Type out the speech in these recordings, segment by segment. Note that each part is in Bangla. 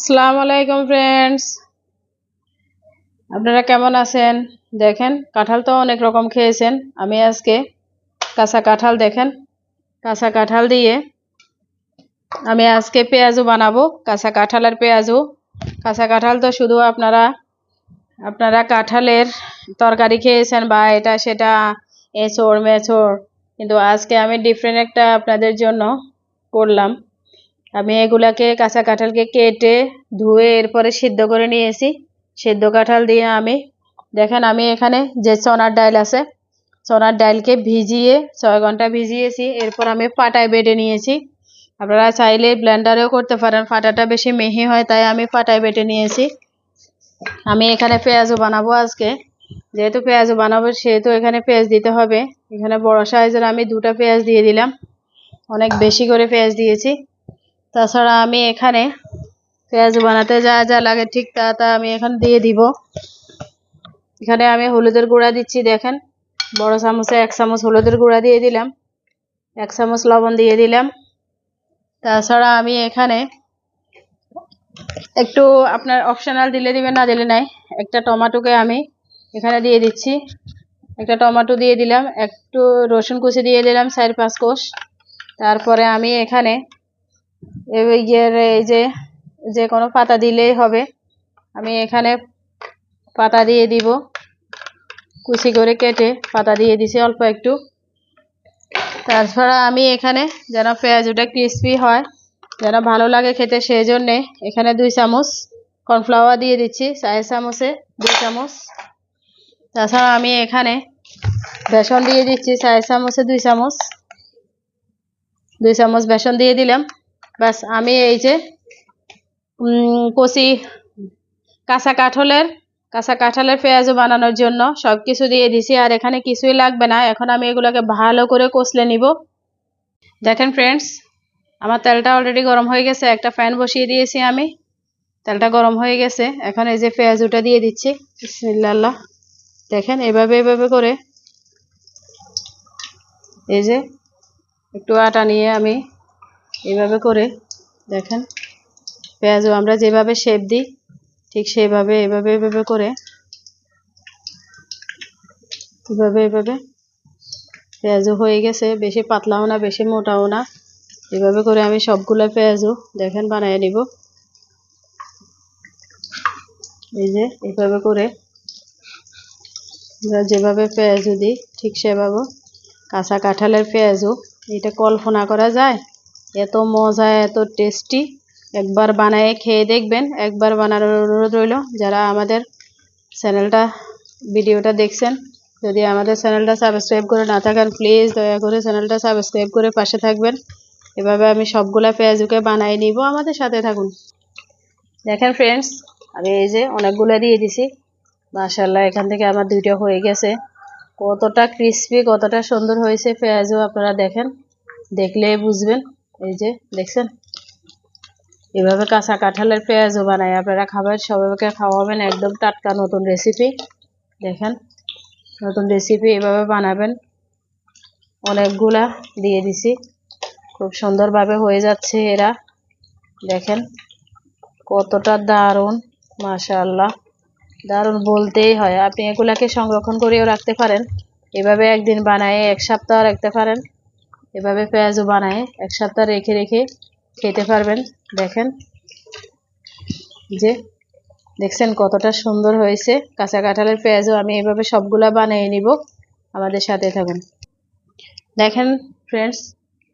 আসসালামু আলাইকুম ফ্রেন্ডস আপনারা কেমন আছেন? দেখেন, কাঁঠাল তো অনেক রকম খেয়েছেন। আমি আজকে কাঁচা কাঁঠাল দেখেন, কাঁচা কাঁঠাল দিয়ে আমি আজকে পেঁয়াজও বানাবো, কাঁচা কাঁঠালের পেঁয়াজও। কাঁচা কাঁঠাল তো শুধু আপনারা আপনারা কাঁঠালের তরকারি খেয়েছেন বা এটা সেটা এঁচড় মেচড় কিন্তু আজকে আমি ডিফারেন্ট একটা আপনাদের জন্য করলাম। আমি এগুলাকে কাঁচা কাঁঠালকে কেটে ধুয়ে এরপরে সিদ্ধ করে নিয়েছি। সিদ্ধ কাঁঠাল দিয়ে আমি, দেখেন আমি এখানে যে চনার ডাল আছে, চনার ডালকে ভিজিয়ে ছয় ঘণ্টা ভিজিয়েছি, এরপর আমি পাটায় বেটে নিয়েছি। আপনারা চাইলে ব্লেন্ডারেও করতে পারেন, পাটাটা বেশি মেহি হয় তাই আমি পাটায় বেটে নিয়েছি। আমি এখানে পেঁয়াজও বানাবো আজকে। যেহেতু পেঁয়াজও বানাবো, সেহেতু এখানে পেঁয়াজ দিতে হবে। এখানে বড় সাইজের আমি দুটা পেঁয়াজ দিয়ে দিলাম। অনেক বেশি করে পেঁয়াজ দিয়েছি। তাছাড়া আমি এখানে পেঁয়াজ বানাতে যা যা লাগে ঠিক তা তা আমি এখানে দিয়ে দিব। এখানে আমি হলুদের গুঁড়া দিচ্ছি, দেখেন। বড় চামচে এক চামচ হলুদের গুঁড়া দিয়ে দিলাম, এক চামচ লবণ দিয়ে দিলাম। তাছাড়া আমি এখানে একটু আপনার অপশনাল দিলে দিবেন, না দিলে নাই। একটা টমাটোকে আমি এখানে দিয়ে দিচ্ছি। একটা টমাটো দিয়ে দিলাম, একটু রসুন কুচি দিয়ে দিলাম, চার পাঁচ কোষ। তারপরে আমি এখানে এই যে যে কোনো পাতা দিলেই হবে। আমি এখানে পাতা দিয়ে দিব। কুচি করে কেটে পাতা দিয়ে দিছি অল্প একটু। তাছাড়া আমি এখানে যেন পেঁয়াজটা ক্রিসপি হয়, যেন ভালো লাগে খেতে সেই জন্যে এখানে দুই চামচ কর্নফ্লাওয়ার দিয়ে দিচ্ছি চার চামচে দুই চামচ। তাছাড়া আমি এখানে বেসন দিয়ে দিচ্ছি চার চামচে দুই চামচ। দুই চামচ বেসন দিয়ে দিলাম। ব্যাস, আমি এই যে কচি কাঁচা কাঁঠালের কাঁচা কাঁঠালের পেঁয়াজও বানানোর জন্য সব কিছু দিয়ে দিছি, আর এখানে কিছুই লাগবে না। এখন আমি এগুলোকে ভালো করে কষলে নিব। দেখেন ফ্রেন্ডস আমার তেলটা অলরেডি গরম হয়ে গেছে, একটা ফ্যান বসিয়ে দিয়েছি আমি। তেলটা গরম হয়ে গেছে, এখন এই যে পেঁয়াজুটা দিয়ে দিচ্ছি। বিসমিল্লাহ। দেখেন, এভাবে এভাবে করে। এই যে, একটু আটা নিয়ে আমি এভাবে করে দেখেন। পেঁয়াজও আমরা যেভাবে শেপ দিই, ঠিক সেভাবে, এভাবে এভাবে করে, এভাবে এভাবে। পেঁয়াজও হয়ে গেছে, বেশি পাতলাও না, বেশি মোটাও না। এভাবে করে আমি সবগুলো পেঁয়াজও দেখেন বানিয়ে নিব। এই যে, এভাবে করে আমরা যেভাবে পেঁয়াজও দিই, ঠিক সেভাবে। কাঁচা কাঁঠালের পেঁয়াজও, এটা কল্পনা করা যায়? এত মজা, এত টেস্টি একবার বানিয়ে খেয়ে দেখবেন। একবার বানানোর অনুরোধ রইল যারা আমাদের চ্যানেলটা ভিডিওটা দেখছেন। যদি আমাদের চ্যানেলটা সাবস্ক্রাইব করে না থাকেন প্লিজ দয়া করে চ্যানেলটা সাবস্ক্রাইব করে পাশে থাকবেন। এভাবে আমি সবগুলা পেঁয়াজুকে বানাই নিব। আমাদের সাথে থাকুন। দেখেন ফ্রেন্ডস আমি এই যে অনেকগুলো দিয়ে দিছি। মাশাল্লাহ এখান থেকে আমার দুইটা হয়ে গেছে। কতটা ক্রিস্পি কতটা সুন্দর হয়েছে পেঁয়াজও আপনারা দেখেন। দেখলে বুঝবেন। এই যে, দেখছেন? এভাবে কাঁচা কাঁঠালের পেঁয়াজও বানাই, আপনারা খাবেন সবাইকে খাওয়াবেন, একদম টাটকা নতুন রেসিপি দেখেন, নতুন রেসিপি এভাবে বানাবেন। অনেকগুলা দিয়ে দিছি। খুব সুন্দরভাবে হয়ে যাচ্ছে এরা। দেখেন, কতটা দারুণ মাশাল্লাহ দারুণ বলতেই হয়। আপনি এগুলাকে সংরক্ষণ করেও রাখতে পারেন। এভাবে একদিন বানায় এক সপ্তাহ রাখতে পারেন। এভাবে পেঁয়াজও বানায়, এক সপ্তাহ রেখে রেখে খেতে পারবেন। দেখেন যে, দেখছেন কতটা সুন্দর হয়েছে। কাঁচা কাঁঠালের পেঁয়াজও আমি এভাবে সবগুলা বানিয়ে নিব। আমাদের সাথে থাকুন। দেখেন ফ্রেন্ডস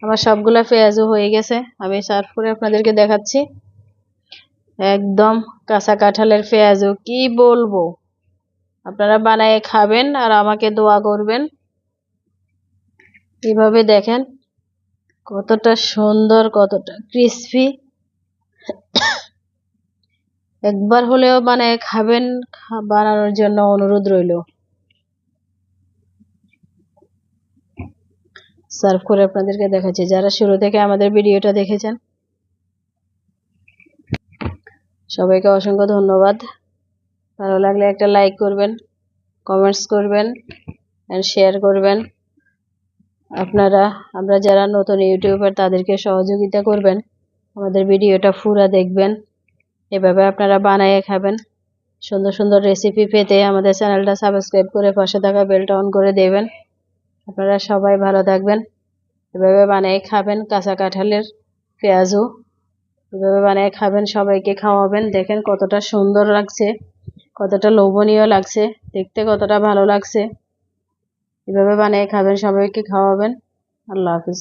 আমার সবগুলা পেঁয়াজও হয়ে গেছে। আমি সার্ভ করে আপনাদেরকে দেখাচ্ছি। একদম কাঁচা কাঁঠালের পেঁয়াজও, কি বলব? আপনারা বানিয়ে খাবেন আর আমাকে দোয়া করবেন। এভাবে দেখেন কতটা সুন্দর, কতটা ক্রিসপি একবার হলেও মানে খাবেন বানানোর জন্য অনুরোধ রইল। সার্ভ করে আপনাদেরকে দেখাচ্ছি। যারা শুরু থেকে আমাদের ভিডিওটা দেখেছেন, সবাইকে অসংখ্য ধন্যবাদ। ভালো লাগলে একটা লাইক করবেন কমেন্টস করবেন অ্যান্ড শেয়ার করবেন। আপনারা, আমরা যারা নতুন ইউটিউবার, তাদেরকে সহযোগিতা করবেন। আমাদের ভিডিওটা ফুরা দেখবেন। এভাবে আপনারা বানিয়ে খাবেন। সুন্দর সুন্দর রেসিপি পেতে আমাদের চ্যানেলটা সাবস্ক্রাইব করে পাশে থাকা বেলটা অন করে দেবেন। আপনারা সবাই ভালো থাকবেন। এভাবে বানিয়ে খাবেন কাঁচা কাঁঠালের পেঁয়াজু এভাবে বানিয়ে খাবেন, সবাইকে খাওয়াবেন। দেখেন কতটা সুন্দর লাগছে, কতটা লোভনীয় লাগছে, দেখতে কতটা ভালো লাগছে। এভাবে বানিয়ে খাবেন সবাইকে খাওয়াবেন। আল্লাহ হাফিজ।